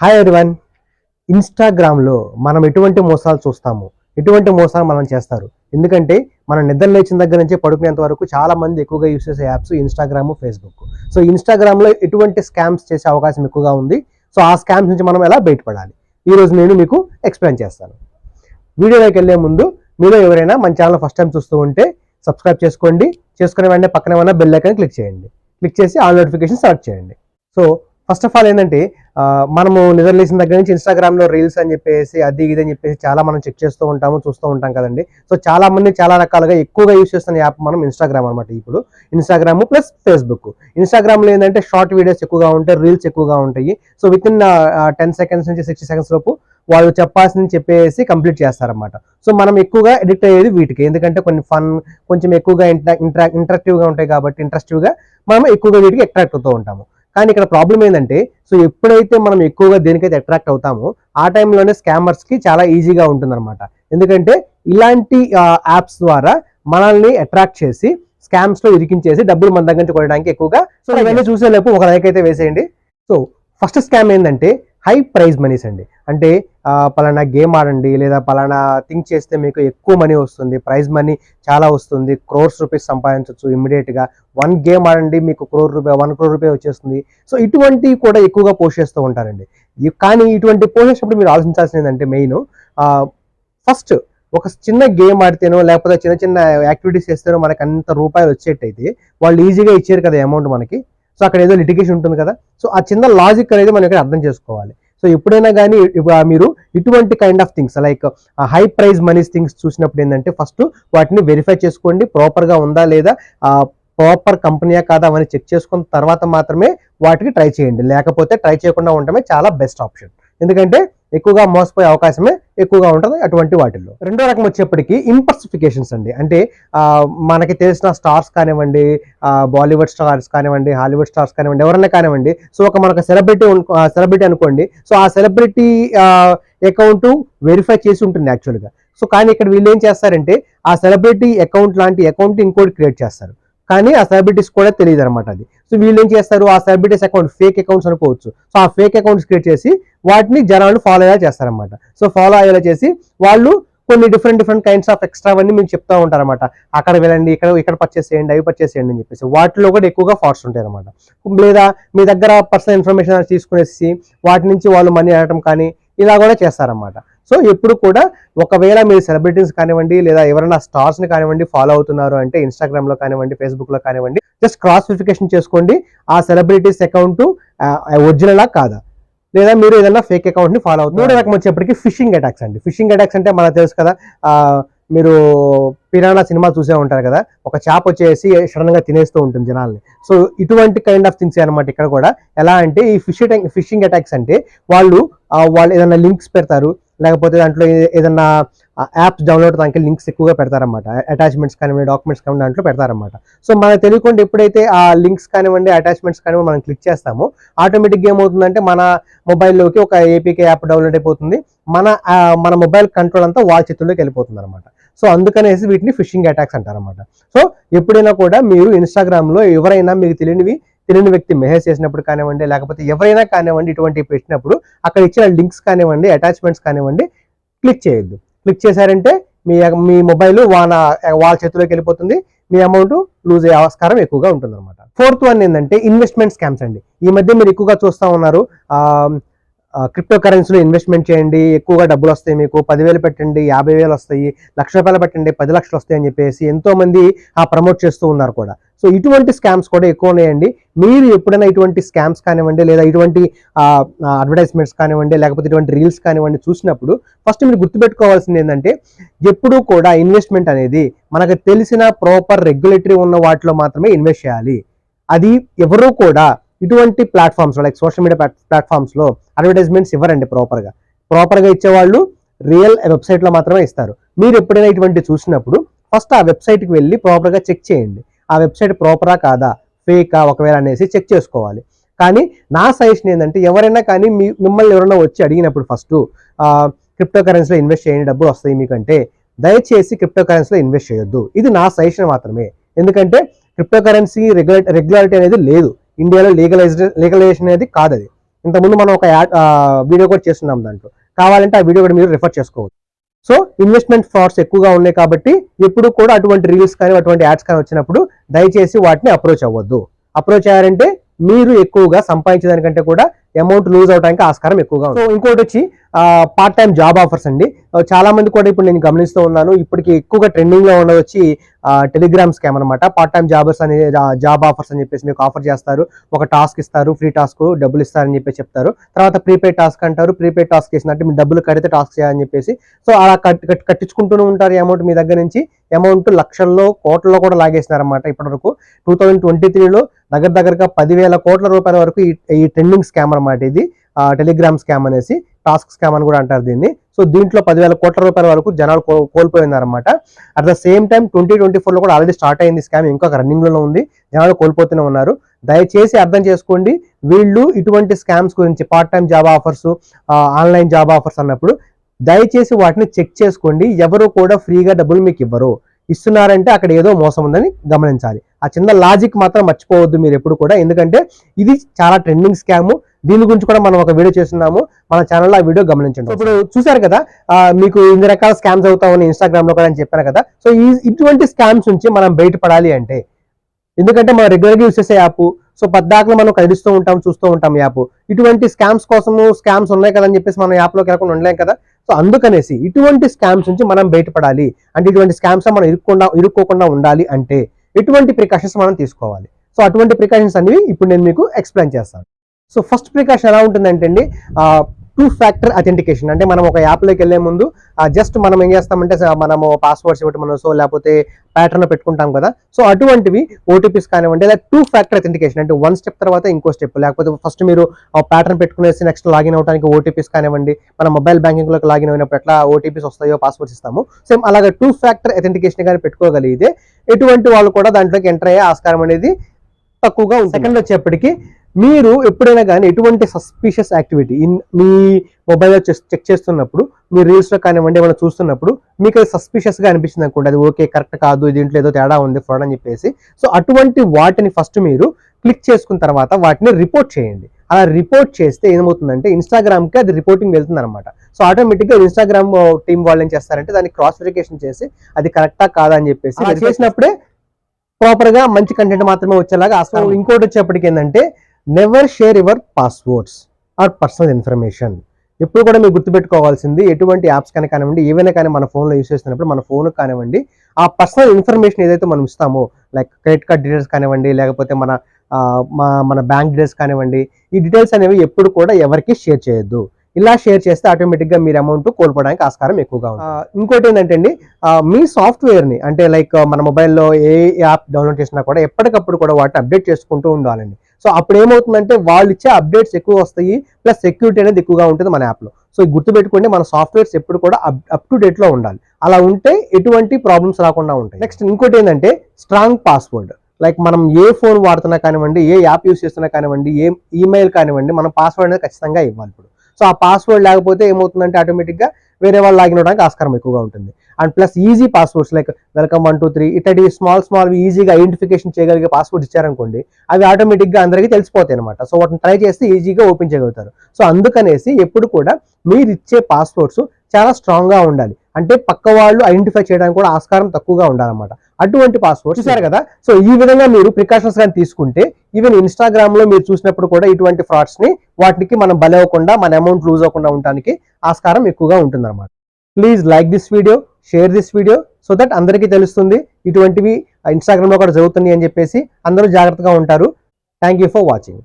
Hi everyone ఇన్స్టాగ్రామ్లో మనం ఎటువంటి మోసాలు చూస్తాము? ఎటువంటి మోసాలు మనం చేస్తారు? ఎందుకంటే మనం నిద్ర లేచిన దగ్గర నుంచి పడుకునేంత వరకు చాలా మంది ఎక్కువగా యూస్ చేసే యాప్స్ ఇన్స్టాగ్రామ్ ఫేస్బుక్ సో ఇన్స్టాగ్రామ్లో ఎటువంటి స్కామ్స్ చేసే అవకాశం ఎక్కువగా ఉంది. సో ఆ స్కామ్స్ నుంచి మనం ఎలా బయటపడాలి? ఈరోజు నేను మీకు ఎక్స్ప్లెయిన్ చేస్తాను. వీడియోలోకి వెళ్ళే ముందు మీలో ఎవరైనా మన ఛానల్ ఫస్ట్ టైం చూస్తూ ఉంటే సబ్స్క్రైబ్ చేసుకోండి. చేసుకునే వెంటనే పక్కన ఏమైనా బెల్ ఐకాన్ క్లిక్ చేయండి. క్లిక్ చేసి ఆల్ నోటిఫికేషన్ సెలెక్ట్ చేయండి. సో ఫస్ట్ ఆఫ్ ఆల్ ఏంటంటే మనము నిద్రలేసిన దగ్గర నుంచి ఇన్స్టాగ్రామ్లో రీల్స్ అని చెప్పేసి అది ఇది అని చెప్పేసి చాలా మనం చెక్ చేస్తూ ఉంటాము చూస్తూ ఉంటాం కదండి. సో చాలా మంది చాలా రకాలుగా ఎక్కువగా యూస్ చేస్తున్న యాప్ మనం ఇన్స్టాగ్రామ్ అనమాట ఇప్పుడు. ఇన్స్టాగ్రామ్ ప్లస్ ఫేస్బుక్ ఇన్స్టాగ్రామ్లో ఏంటంటే షార్ట్ వీడియోస్ ఎక్కువగా ఉంటాయి రీల్స్ ఎక్కువగా ఉంటాయి. So with in ten seconds నుంచి సిక్స్టీ సెకండ్స్ లోపు వాళ్ళు చెప్పాల్సింది చెప్పేసి కంప్లీట్ చేస్తారన్నమాట. సో మనం ఎక్కువగా ఎడిక్ట్ అయ్యేది వీటికి. ఎందుకంటే కొన్ని ఫన్ కొంచెం ఎక్కువగా ఇంట్రా ఇంటరాక్టివ్గా ఉంటాయి కాబట్టి ఇంట్రెస్టివ్గా మనం ఎక్కువగా వీటికి అట్రాక్ట్ అవుతూ ఉంటాము. కానీ ఇక్కడ ప్రాబ్లం ఏంటంటే సో ఎప్పుడైతే మనం ఎక్కువగా దేనికైతే అట్రాక్ట్ అవుతామో ఆ టైంలోనే స్కామర్స్కి చాలా ఈజీగా ఉంటుందన్నమాట. ఎందుకంటే ఇలాంటి యాప్స్ ద్వారా మనల్ని అట్రాక్ట్ చేసి స్కామ్స్లో ఇరికించేసి డబ్బులు మన దగ్గర నుంచి కొనడానికి ఎక్కువగా సో ఇవన్నీ చూసేలేపు ఒక లైక్ అయితే వేసేయండి. సో ఫస్ట్ స్కామ్ ఏంటంటే హై ప్రైజ్ మనీస్ అండి. అంటే పలానా గేమ్ ఆడండి లేదా పలానా థింక్ చేస్తే మీకు ఎక్కువ మనీ వస్తుంది ప్రైజ్ మనీ చాలా వస్తుంది క్రోర్స్ రూపీస్ సంపాదించవచ్చు ఇమ్మీడియట్గా. వన్ గేమ్ ఆడండి మీకు క్రోర్ రూపాయ వన్ క్రోర్ రూపాయ వచ్చేస్తుంది. సో ఇటువంటివి కూడా ఎక్కువగా పోస్ట్ చేస్తూ ఉంటారండి. కానీ ఇటువంటి పోస్ట్ చేసినప్పుడు మీరు ఆలోచించాల్సింది ఏంటంటే మెయిన్ ఫస్ట్ ఒక చిన్న గేమ్ ఆడితేనో లేకపోతే చిన్న చిన్న యాక్టివిటీస్ చేస్తేనో మనకి అంత రూపాయలు వచ్చేటైతే వాళ్ళు ఈజీగా ఇచ్చారు కదా అమౌంట్ మనకి. సో అక్కడ ఏదో లిటిగేషన్ ఉంటుంది కదా. సో ఆ చిన్న లాజిక్ అనేది మనం ఇక్కడ అర్థం చేసుకోవాలి. సో ఎప్పుడైనా కానీ మీరు ఇటువంటి kind of things like high prize monies things చూసినప్పుడు ఏంటంటే ఫస్ట్ వాటిని వెరిఫై చేసుకోండి. ప్రాపర్గా ఉందా లేదా? ప్రాపర్ కంపెనీయా కాదా అని చెక్ చేసుకున్న తర్వాత మాత్రమే వాటికి ట్రై చేయండి. లేకపోతే ట్రై చేయకుండా ఉండటమే చాలా బెస్ట్ ఆప్షన్ ఎందుకంటే ఎక్కువగా మోసపోయే అవకాశమే ఎక్కువగా ఉంటుంది అటువంటి వాటిల్లో. రెండో రకం వచ్చేప్పటికీ ఇంపర్సిఫికేషన్స్ అండి. అంటే మనకి తెలిసిన స్టార్స్ కానివ్వండి బాలీవుడ్ స్టార్స్ కానివ్వండి హాలీవుడ్ స్టార్స్ కానివ్వండి ఎవరైనా కానివ్వండి. సో ఒక మనకు సెలబ్రిటీ సెలబ్రిటీ అనుకోండి. సో ఆ సెలబ్రిటీ అకౌంట్ వెరిఫై చేసి ఉంటుంది యాక్చువల్గా సో కానీ ఇక్కడ వీళ్ళు ఏం చేస్తారంటే ఆ సెలబ్రిటీ అకౌంట్ లాంటి అకౌంట్ ఇంకోటి క్రియేట్ చేస్తారు. కానీ ఆ సెలబ్రిటీస్ కూడా తెలియదు అనమాట అది. సో వీళ్ళు ఏం చేస్తారు? ఆ సెలబ్రిటీస్ అకౌంట్ ఫేక్ అకౌంట్స్ అనుకోవచ్చు. సో ఆ ఫేక్ అకౌంట్స్ క్రియేట్ చేసి వాటిని జనాలు ఫాలో అయ్యేలా చేస్తారనమాట సో ఫాలో అయ్యేలా చేసి వాళ్ళు కొన్ని different different kinds of extra అవన్నీ చెప్తూ చెప్తా ఉంటారన్నమాట. అక్కడ వెళ్ళండి ఇక్కడ ఇక్కడ పర్చేస్ చేయండి అవి పర్చేస్ చేయండి అని చెప్పేసి. వాటిలో కూడా ఎక్కువగా ఫార్ట్స్ ఉంటాయి అనమాట లేదా మీ దగ్గర పర్సనల్ ఇన్ఫర్మేషన్ తీసుకునేసి వాటి నుంచి వాళ్ళు మనీ అడగటం కానీ ఇలా కూడా చేస్తారనమాట సో ఎప్పుడు కూడా ఒకవేళ మీరు సెలబ్రిటీస్ కానివ్వండి లేదా ఎవరైనా స్టార్స్ని కానివ్వండి ఫాలో అవుతున్నారు అంటే ఇన్స్టాగ్రామ్లో కానివ్వండి ఫేస్బుక్లో కానివ్వండి జస్ట్ క్రాస్ వెరిఫికేషన్ చేసుకోండి. ఆ సెలబ్రిటీస్ అకౌంట్ ఒరిజినల్ కాదా? లేదా మీరు ఏదైనా ఫేక్ అకౌంట్ని ఫాలో అవుతుంది మూడో రకం వచ్చేప్పటికి ఫిషింగ్ అటాక్స్ అండి. ఫిషింగ్ అటాక్స్ అంటే మనకు తెలుసు కదా మీరు పిరానా సినిమా చూసే ఉంటారు కదా ఒక చేప వచ్చేసి సడన్గా తినేస్తూ ఉంటుంది జనాల్ని. సో ఇటువంటి కైండ్ ఆఫ్ థింగ్స్ అనమాట ఇక్కడ కూడా. ఎలా అంటే ఈ ఫిష్ ఫిషింగ్ అటాక్స్ అంటే వాళ్ళు వాళ్ళు ఏదైనా లింక్స్ పెడతారు లేకపోతే దాంట్లో ఏదన్నా ఏదైనా యాప్స్ డౌన్లోడ్ దానికి లింక్స్ ఎక్కువగా పెడతారన్నమాట. అటాచ్మెంట్స్ కానివ్వండి డాక్యుమెంట్స్ కానివ్వండి దాంట్లో పెడతారన్నమాట. సో మనకు తెలియకుండా ఎప్పుడైతే ఆ లింక్స్ కానివ్వండి అటాచ్మెంట్స్ కానివ్వండి మనం క్లిక్ చేస్తామో ఆటోమేటిక్గా ఏమవుతుందంటే మన మొబైల్లోకి ఒక ఏపీకే యాప్ డౌన్లోడ్ అయిపోతుంది. మన మన మొబైల్ కంట్రోల్ అంతా వాళ్ళ చేతుల్లోకి వెళ్ళిపోతుంది అనమాట సో అందుకనేసి వీటిని ఫిషింగ్ అటాక్స్ అంటారన్నమాట. సో ఎప్పుడైనా కూడా మీరు ఇన్స్టాగ్రామ్లో ఎవరైనా మీకు తెలియనివి తెలియని వ్యక్తి మెసేజ్ చేసినప్పుడు కానివ్వండి లేకపోతే ఎవరైనా కానివ్వండి ఇటువంటి పెట్టినప్పుడు అక్కడ ఇచ్చిన లింక్స్ కానివ్వండి అటాచ్మెంట్స్ కానివ్వండి క్లిక్ చేయొద్దు. క్లిక్ చేశారంటే మీ మీ మొబైల్ వాళ్ళ వాళ్ళ చేతిలోకి వెళ్ళిపోతుంది. మీ అమౌంట్ లూజ్ అయ్యే ఆస్కారం ఎక్కువగా ఉంటుంది అనమాట ఫోర్త్ వన్ ఏంటంటే ఇన్వెస్ట్మెంట్ స్కామ్స్ అండి. ఈ మధ్య మీరు ఎక్కువగా చూస్తూ ఉన్నారు క్రిప్టో కరెన్సీలో ఇన్వెస్ట్మెంట్ చేయండి ఎక్కువగా డబ్బులు వస్తాయి మీకు పదివేలు పెట్టండి యాభై వేలు వస్తాయి లక్ష రూపాయలు పెట్టండి పది లక్షలు వస్తాయి అని చెప్పేసి ఎంతోమంది ఆ ప్రమోట్ చేస్తూ ఉన్నారు కూడా. సో ఇటువంటి స్కామ్స్ కూడా ఎక్కువ ఉన్నాయండి. మీరు ఎప్పుడైనా ఇటువంటి స్కామ్స్ కానివ్వండి లేదా ఇటువంటి అడ్వర్టైజ్మెంట్స్ కానివ్వండి లేకపోతే ఇటువంటి రీల్స్ కానివ్వండి చూసినప్పుడు ఫస్ట్ మీరు గుర్తుపెట్టుకోవాల్సింది ఏంటంటే ఎప్పుడూ కూడా ఇన్వెస్ట్మెంట్ అనేది మనకు తెలిసిన ప్రాపర్ రెగ్యులేటరీ ఉన్న వాటిలో మాత్రమే ఇన్వెస్ట్ చేయాలి. అది ఎవరు కూడా ఇటువంటి ప్లాట్ఫామ్స్ లైక్ సోషల్ మీడియా ప్లాట్ఫామ్స్లో అడ్వర్టైజ్మెంట్స్ ఇవ్వరండి ప్రాపర్గా ప్రాపర్గా ఇచ్చేవాళ్ళు రియల్ వెబ్సైట్లో మాత్రమే ఇస్తారు. మీరు ఎప్పుడైనా ఇటువంటి చూసినప్పుడు ఫస్ట్ ఆ వెబ్సైట్కి వెళ్ళి ప్రాపర్గా చెక్ చేయండి. ఆ వెబ్సైట్ ప్రాపరా కాదా? ఫేకా ఒకవేళ అనేసి చెక్ చేసుకోవాలి. కానీ నా సజెషన్ ఏంటంటే ఎవరైనా కానీ మీ మిమ్మల్ని ఎవరైనా వచ్చి అడిగినప్పుడు ఫస్ట్ క్రిప్టో కరెన్సీలో ఇన్వెస్ట్ చేయండి డబ్బులు వస్తాయి మీకంటే దయచేసి క్రిప్టో కరెన్సీలో ఇన్వెస్ట్ చేయొద్దు. ఇది నా సజెషన్ మాత్రమే. ఎందుకంటే క్రిప్టో కరెన్సీ రెగ్యులర్ రెగ్యులారిటీ అనేది లేదు. ఇండియాలో లీగలైజ్డ్ లీగలైజేషన్ అనేది కాదు అది ఇంతకుముందు మనం ఒక యాడ్ వీడియో కూడా చేస్తున్నాం దాంట్లో. కావాలంటే ఆ వీడియో కూడా మీరు రిఫర్ చేసుకోవచ్చు. సో ఇన్వెస్ట్మెంట్ ఫ్రాడ్స్ ఎక్కువగా ఉన్నాయి కాబట్టి ఎప్పుడు కూడా అటువంటి రీల్స్ కానీ అటువంటి యాడ్స్ కానీ వచ్చినప్పుడు దయచేసి వాటిని అప్రోచ్ అవ్వద్దు. అప్రోచ్ అయ్యారంటే మీరు ఎక్కువగా సంపాదించేదానికంటే కూడా అమౌంట్ లూజ్ అవడానికి ఆస్కారం ఎక్కువగా ఉంది. సో ఇంకోటి వచ్చి పార్ట్ టైం జాబ్ ఆఫర్స్ అండి. చాలా మంది కూడా ఇప్పుడు నేను గమనిస్తూ ఉన్నాను. ఇప్పటికి ఎక్కువగా ట్రెండింగ్లో ఉన్నది వచ్చి టెలిగ్రామ్ స్కామ్ అనమాట పార్ట్ టైం జాబర్స్ అని జాబ్ ఆఫర్స్ అని చెప్పేసి మీకు ఆఫర్ చేస్తారు. ఒక టాస్క్ ఇస్తారు ఫ్రీ టాస్క్ డబ్బులు ఇస్తారని చెప్పేసి చెప్తారు. తర్వాత ప్రీపెయిడ్ టాస్క్ అంటారు. ప్రీపెయిడ్ టాస్క్ చేసినట్టు మీరు డబ్బులు కడితే టాస్క్ చేయాలని చెప్పేసి. సో అలా కట్ కట్- కట్టించుకుంటూనే ఉంటారు అమౌంట్ మీ దగ్గర నుంచి. అమౌంట్ లక్షల్లో కోట్లలో కూడా లాగేసినారన్నమాట ఇప్పటివరకు. టూ థౌజండ్ ట్వంటీ త్రీలో దగ్గర దగ్గరగా పదివేల కోట్ల రూపాయల వరకు ఈ- ఈ ట్రెండింగ్ స్కామ్ అనమాట ఇది. టెలిగ్రామ్ స్కామ్ అనేసి టాస్క్ స్కామ్ అని కూడా అంటారు దీన్ని. సో దీంట్లో పదివేల కోట్ల రూపాయల వరకు జనాలు కో at the same time twenty twenty ఫోర్లో కూడా ఆల్రెడీ స్టార్ట్ అయింది స్కామ్ ఇంకా రన్నింగ్లో ఉంది. జనాలు కోల్పోతూనే ఉన్నారు. దయచేసి అర్థం చేసుకోండి. వీళ్ళు ఇటువంటి స్కామ్స్ గురించి part time job offers online job offers అన్నప్పుడు దయచేసి వాటిని చెక్ చేసుకోండి. ఎవరు కూడా ఫ్రీగా డబ్బులు మీకు ఇవ్వరు. ఇస్తున్నారంటే అక్కడ ఏదో మోసం ఉందని గమనించాలి. ఆ చిన్న లాజిక్ మాత్రం మర్చిపోవద్దు మీరు ఎప్పుడు కూడా. ఎందుకంటే ఇది చాలా ట్రెండింగ్ స్కామ్. దీని గురించి కూడా మనం ఒక వీడియో చేస్తున్నాము. మన ఛానల్లో ఆ వీడియో గమనించండి. ఇప్పుడు చూసారు కదా? మీకు ఇన్ని రకాల స్కామ్స్ అవుతామని ఇన్స్టాగ్రామ్లో కూడా అని చెప్పాను కదా? సో ఈ ఇటువంటి స్కామ్స్ నుంచి మనం బయటపడాలి అంటే ఎందుకంటే మనం రెగ్యులర్గా యూస్ చేసే యాప్ సో పద్దాకలు మనం కదిలిస్తూ ఉంటాం చూస్తూ ఉంటాం యాప్ ఇటువంటి స్కామ్స్ కోసము స్కామ్స్ ఉన్నాయి కదా అని చెప్పేసి మనం యాప్లోకి వెళ్ళకుండా ఉండలేం కదా? సో అందుకనేసి ఇటువంటి స్కామ్స్ నుంచి మనం బయటపడాలి. అంటే ఇటువంటి స్కామ్స్ మనం ఇరుక్కుండా ఇరుక్కోకుండా ఉండాలి అంటే ఎటువంటి ప్రికాషన్స్ మనం తీసుకోవాలి. సో అటువంటి ప్రికాషన్స్ అనేవి ఇప్పుడు నేను మీకు ఎక్స్ప్లెయిన్ చేస్తాను. సో ఫస్ట్ ప్రికాషన్ ఎలా ఉంటుందంటే అండి టూ ఫ్యాక్టర్ అథెంటికేషన్ అంటే మనం ఒక యాప్లోకి వెళ్ళే ముందు జస్ట్ మనం ఏం చేస్తామంటే స- మనము పాస్వర్డ్స్ ఇవ్వటం మనం సో లేకపోతే ప్యాటర్న్ పెట్టుకుంటాం కదా. సో అటువంటివి ఓటీపీస్ కానివ్వండి లేదా టూ ఫ్యాక్టర్ అథెంటికేషన్ అంటే వన్ స్టెప్ తర్వాత ఇంకో స్టెప్ లేకపోతే ఫస్ట్ మీరు ప్యాటర్న్ పెట్టుకునేసి నెక్స్ట్ లాగిన్ అవడానికి ఓటీపీస్ కానివ్వండి మన మొబైల్ బ్యాంకింగ్లోకి లాగిన్ అయినప్పుడు ఎట్లా ఓటీపీస్ వస్తాయో పాస్వర్డ్స్ ఇస్తాము. సేమ్ అలాగే టూ ఫ్యాక్టర్ అథెంటికేషన్ కానీ పెట్టుకోగలిగితే ఎటువంటి వాళ్ళు కూడా దాంట్లోకి ఎంటర్ అయ్యే ఆస్కారం అనేది తక్కువగా ఉంది సెకండ్ వచ్చేప్పటికి మీరు ఎప్పుడైనా కానీ ఎటువంటి సస్పీషియస్ యాక్టివిటీ ఇన్ మీ మొబైల్లో చెక్ చేస్తున్నప్పుడు మీ రీల్స్లో కానివ్వండి ఏమైనా చూస్తున్నప్పుడు మీకు అది suspicious గా అనిపించింది అనుకోండి. అది ఓకే కరెక్ట్ కాదు దీంట్లో ఏదో తేడా ఉంది ఫ్రాడ్ అని చెప్పేసి. సో అటువంటి వాటిని ఫస్ట్ మీరు క్లిక్ చేసుకున్న తర్వాత వాటిని రిపోర్ట్ చేయండి. అలా రిపోర్ట్ చేస్తే ఏమవుతుందంటే ఇన్స్టాగ్రామ్కి అది రిపోర్టింగ్ వెళ్తుంది అనమాట సో ఆటోమేటిక్గా ఇన్స్టాగ్రామ్ టీం వాళ్ళు ఏం చేస్తారంటే దాన్ని క్రాస్ వెరిఫికేషన్ చేసి అది కరెక్టా కాదా అని చెప్పేసి చేసినప్పుడే ప్రాపర్గా మంచి కంటెంట్ మాత్రమే వచ్చేలాగా. సో ఇంకోటి వచ్చేప్పటికి ఏంటంటే never share your passwords or personal information ఎప్పుడు కూడా మీరు గుర్తుపెట్టుకోవాల్సింది ఎటువంటి యాప్స్ కానీ కానివ్వండి ఏవైనా కానీ మన ఫోన్లో యూస్ చేస్తున్నప్పుడు మన ఫోన్ కానివ్వండి ఆ పర్సనల్ ఇన్ఫర్మేషన్ ఏదైతే మనం ఇస్తామో లైక్ క్రెడిట్ కార్డ్ డీటెయిల్స్ కానివ్వండి లేకపోతే మన మా మన బ్యాంక్ డీటెయిల్స్ కానివ్వండి ఈ డీటెయిల్స్ అనేవి ఎప్పుడు కూడా ఎవరికి షేర్ చేయొద్దు. ఇలా షేర్ చేస్తే ఆటోమేటిక్గా మీరు అమౌంట్ కోల్పోవడానికి ఆస్కారం ఎక్కువగా ఉంది ఇంకోటి ఏంటంటే అండి మీ సాఫ్ట్వేర్ని అంటే లైక్ మన మొబైల్లో ఏ యాప్ డౌన్లోడ్ చేసినా కూడా ఎప్పటికప్పుడు కూడా వాటిని అప్డేట్ చేసుకుంటూ ఉండాలండి. సో అప్పుడు ఏమవుతుందంటే వాళ్ళు ఇచ్చే అప్డేట్స్ ఎక్కువ వస్తాయి ప్లస్ సెక్యూరిటీ అనేది ఎక్కువగా ఉంటుంది మన యాప్లో సో గుర్తుపెట్టుకోండి మన సాఫ్ట్వేర్స్ ఎప్పుడు కూడా అప్ టు డేట్లో ఉండాలి. అలా ఉంటే ఎటువంటి ప్రాబ్లమ్స్ రాకుండా ఉంటాయి. నెక్స్ట్ ఇంకోటి ఏంటంటే స్ట్రాంగ్ పాస్వర్డ్ లైక్ మనం ఏ ఫోన్ వాడుతున్నా కానివ్వండి ఏ యాప్ యూస్ చేస్తున్నా కానివ్వండి ఏ ఈమెయిల్ కానివ్వండి మనం పాస్వర్డ్ అనేది ఖచ్చితంగా ఇవ్వాలి ఇప్పుడు. సో ఆ పాస్వర్డ్ లేకపోతే ఏమవుతుందంటే ఆటోమేటిక్గా వేరే వాళ్ళు లాగిన్ అవడానికి ఆస్కారం ఎక్కువగా ఉంటుంది. And plus easy passwords like welcome one two three ఇట్లాంటి స్మాల్ స్మాల్ ఈజీగా ఐడెంటిఫికేషన్ చేయగలిగే పాస్వర్డ్స్ ఇచ్చారనుకోండి అవి ఆటోమేటిక్గా అందరికీ తెలిసిపోతాయి అనమాట సో వాటిని ట్రై చేస్తే ఈజీగా ఓపెన్ చేయగలుగుతారు. సో అందుకనేసి ఎప్పుడు కూడా మీరు ఇచ్చే పాస్వర్డ్స్ చాలా స్ట్రాంగ్గా ఉండాలి. అంటే పక్క వాళ్ళు ఐడెంటిఫై చేయడానికి కూడా ఆస్కారం తక్కువగా ఉండాలన్నమాట. అటువంటి పాస్వర్డ్ చూసారు కదా? సో ఈ విధంగా మీరు ప్రికాషన్స్ కానీ తీసుకుంటే ఈవెన్ ఇన్స్టాగ్రామ్లో మీరు చూసినప్పుడు కూడా ఇటువంటి ఫ్రాడ్స్ని వాటికి మనం బలవకుండా మన అమౌంట్ లూజ్ అవ్వకుండా ఉండడానికి ఆస్కారం ఎక్కువగా ఉంటుంది అనమాట please like this video share this video so that అందరికీ తెలుస్తుంది. ఇటువంటివి ఇన్స్టాగ్రామ్లో కూడా జరుగుతున్నాయి అని చెప్పేసి అందరూ జాగ్రత్తగా ఉంటారు. Thank you for watching